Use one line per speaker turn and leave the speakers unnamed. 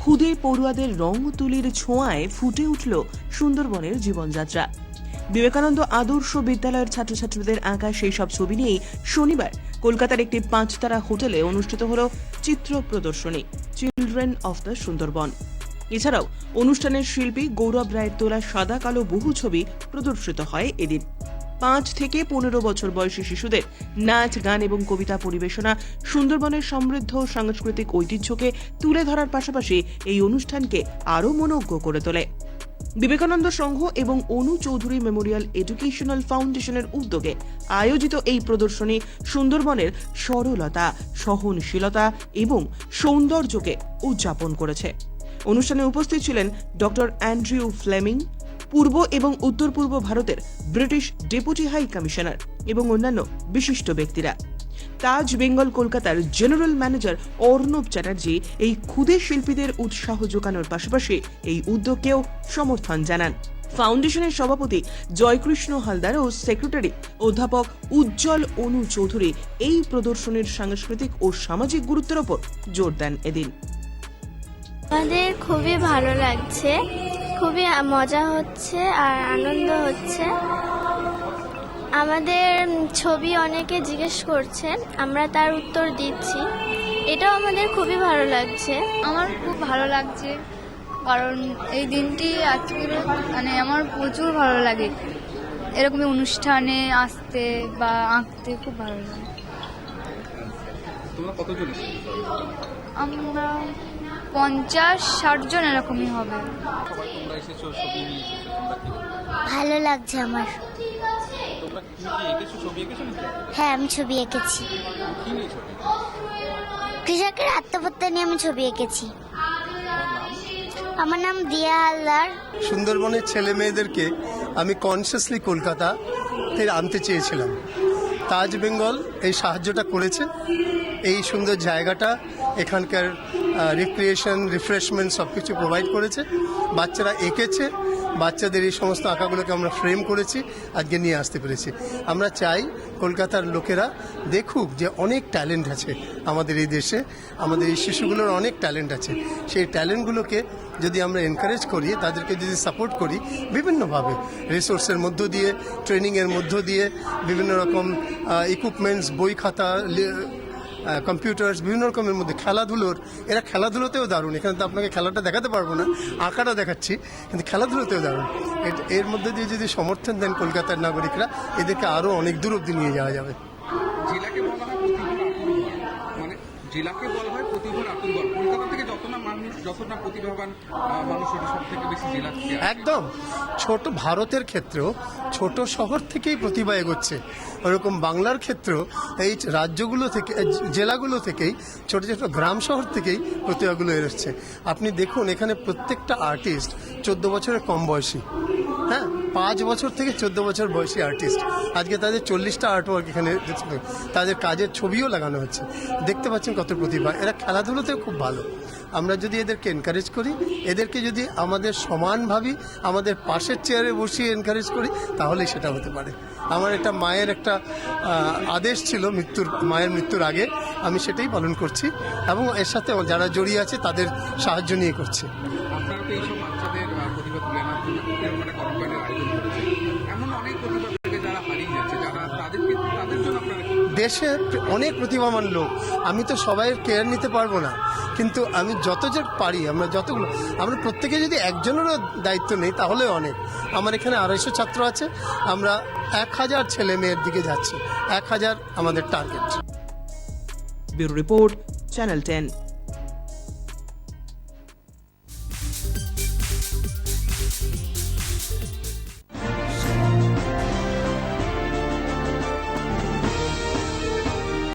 খুদে পড়ুয়াদের রং তুলির ছোঁয়ায় ফুটে উঠল সুন্দরবনের জীবনযাত্রা। বিবেকানন্দ আদর্শ বিদ্যালয়ের ছাত্রছাত্রীদের আঁকা সেই সব ছবি নিয়েই শনিবার কলকাতার একটি পাঁচতারা হোটেলে অনুষ্ঠিত হল চিত্র প্রদর্শনী চিলড্রেন অফ দ্য সুন্দরবন এছাড়াও অনুষ্ঠানের শিল্পী গৌরব রায়ের তোলা সাদা কালো বহু ছবি প্রদর্শিত হয় এদিন। পাঁচ থেকে পনেরো বছর বয়সী শিশুদের নাচ, গান এবং কবিতা পরিবেশনা সুন্দরবনের সমৃদ্ধ সাংস্কৃতিক ঐতিহ্যকে তুলে ধরার পাশাপাশি এই অনুষ্ঠানকে আরও মনোজ্ঞ করে তোলে। বিবেকানন্দ সংঘ এবং অনু চৌধুরী মেমোরিয়াল এডুকেশনাল ফাউন্ডেশনের উদ্যোগে আয়োজিত এই প্রদর্শনী সুন্দরবনের সরলতা, সহনশীলতা এবং সৌন্দর্যকে উদযাপন করেছে। অনুষ্ঠানে উপস্থিত ছিলেন ডক্টর অ্যান্ড্রিউ ফ্লেমিং পূর্ব এবং উত্তর পূর্ব ভারতের ব্রিটিশ ডেপুটি হাই কমিশনার এবং অন্যান্য বিশিষ্ট ব্যক্তিরা। তাজ বেঙ্গল কলকাতার জেনারেল ম্যানেজার অর্ণব চ্যাটার্জি এই ক্ষুদে শিল্পীদের উৎসাহ যোগানোর পাশাপাশি এই উদ্যোগকেও সমর্থন জানান। ফাউন্ডেশনের সভাপতি জয়কৃষ্ণ হালদার ও সেক্রেটারি অধ্যাপক উজ্জ্বল অনু চৌধুরী এই প্রদর্শনীর সাংস্কৃতিক ও সামাজিক গুরুত্বের ওপর জোর দেন এদিন।
আমাদের খুবই ভালো লাগছে। খুবই মজা হচ্ছে আর আনন্দ হচ্ছে। আমাদের ছবি অনেকে জিজ্ঞেস করছেন আমরা তার উত্তর দিচ্ছি। এটাও আমাদের খুবই ভালো লাগছে।
আমার খুব ভালো লাগছে কারণ এই দিনটি আজকে মানে আমার প্রচুর ভালো লাগে। এরকমই অনুষ্ঠানে আসতে বা আঁকতে খুব ভালো লাগে।
তোমরা কতজন এসেছ?
আমরা পঞ্চাশ ষাট জন এরকমই হবে।
তোমরা এসেছ ছবি নিয়ে এসেছ তোমরা কি
ভালো লাগছে আমার।
তোমরা তুমি কি এঁকেছো ছবি এঁকেছো নাকি
হ্যাঁ আমি ছবি এঁকেছি। কৃষকের আত্মহত্যা নিয়ে আমি ছবি এঁকেছি। আমার নাম দিয়া হালদার।
সুন্দরবনের ছেলে মেয়েদেরকে আমি কনসিয়াসলি কলকাতা আনতে চেয়েছিলাম। তাজ বেঙ্গল এই সাহায্যটা করেছে। এই সুন্দর জায়গাটা এখানকার রিক্রিয়েশন রিফ্রেশমেন্ট সব কিছু প্রোভাইড করেছে। বাচ্চারা এঁকেছে, বাচ্চাদের এই সমস্ত আঁকাগুলোকে আমরা ফ্রেম করেছি, আজকে নিয়ে আসতে পেরেছি। আমরা চাই কলকাতার লোকেরা দেখুক যে অনেক ট্যালেন্ট আছে আমাদের এই দেশে, আমাদের এই শিশুগুলোর অনেক ট্যালেন্ট আছে। সেই ট্যালেন্টগুলোকে যদি আমরা এনকারেজ করি, তাদেরকে যদি সাপোর্ট করি, বিভিন্নভাবে রিসোর্সের মধ্য দিয়ে ট্রেনিংয়ের মধ্য দিয়ে, বিভিন্ন রকম ইকুইপমেন্টস বই খাতা কম্পিউটার্স বিভিন্ন রকমের মধ্যে খেলাধুলোর, এরা খেলাধুলোতেও দারুণ। এখানে তো আপনাকে খেলাটা দেখাতে পারব না, আঁকাটা দেখাচ্ছি, কিন্তু খেলাধুলোতেও দারুণ। এর- মধ্যে দিয়ে যদি সমর্থন দেন কলকাতার নাগরিকরা, এদেরকে আরও অনেক দূর অব্দি নিয়ে যাওয়া যাবে।
জেলাকে বলা জেলাকে বলা হয় প্রতিভর আতুরঘর কলকাতা থেকে যত না মানুষ যত না প্রতিভাবান মানুষ ওটা সব থেকে বেশি জেলা
একদম। ছোট ভারতের ক্ষেত্রেও ছোট শহর থেকেই প্রতিভা এগোচ্ছে। ওরকম বাংলার ক্ষেত্রেও এই রাজ্যগুলো থেকে জেলাগুলো থেকেই ছোট ছোট গ্রাম শহর থেকেই প্রতিভাগুলো এসছে। আপনি দেখুন, এখানে প্রত্যেকটা আর্টিস্ট চোদ্দ বছরের কম বয়সী। হ্যাঁ? পাঁচ বছর থেকে চোদ্দ বছর বয়সী আর্টিস্ট আজকে তাদের চল্লিশটা আর্টওয়ার্ক এখানে। তাদের কাজের ছবিও লাগানো হচ্ছে। দেখতে পাচ্ছেন কত প্রতিভা। এরা খেলাধুলোতেও খুব ভালো। আমরা যদি এদেরকে এনকারেজ করি, এদেরকে যদি আমাদের সমান ভাবি, আমাদের পাশের চেয়ারে বসিয়ে এনকারেজ করি, তাহলেই সেটা হতে পারে। আমার একটা মায়ের একটা আদেশ ছিল মৃত্যুর, মায়ের মৃত্যুর আগে। আমি সেটাই পালন করছি। এবং এর সাথে যারা জড়িয়ে আছে, তাদের সাহায্য নিয়ে করছি।
আপনারা তো এইসব বাচ্চাদের তুলে আনার জন্য কম্পাইনের আয়োজন করেছে এমন অনেক প্রতিভা থেকে যারা হারিয়ে যাচ্ছে যারা তাদেরকে তাদের জন্য
দেশে অনেক প্রতিভাবান লোক। আমি তো সবাই কেয়ার নিতে পারব না। কিন্তু আমি যত যে পারি, আমরা যতগুলো, আমরা প্রত্যেকে যদি একজনেরও দায়িত্ব নেই তাহলে অনেক। আমার এখানে আড়াইশো ছাত্র আছে। আমরা এক হাজার ছেলে মেয়ের দিকে যাচ্ছি। এক হাজার আমাদের target
bureau report, channel ten.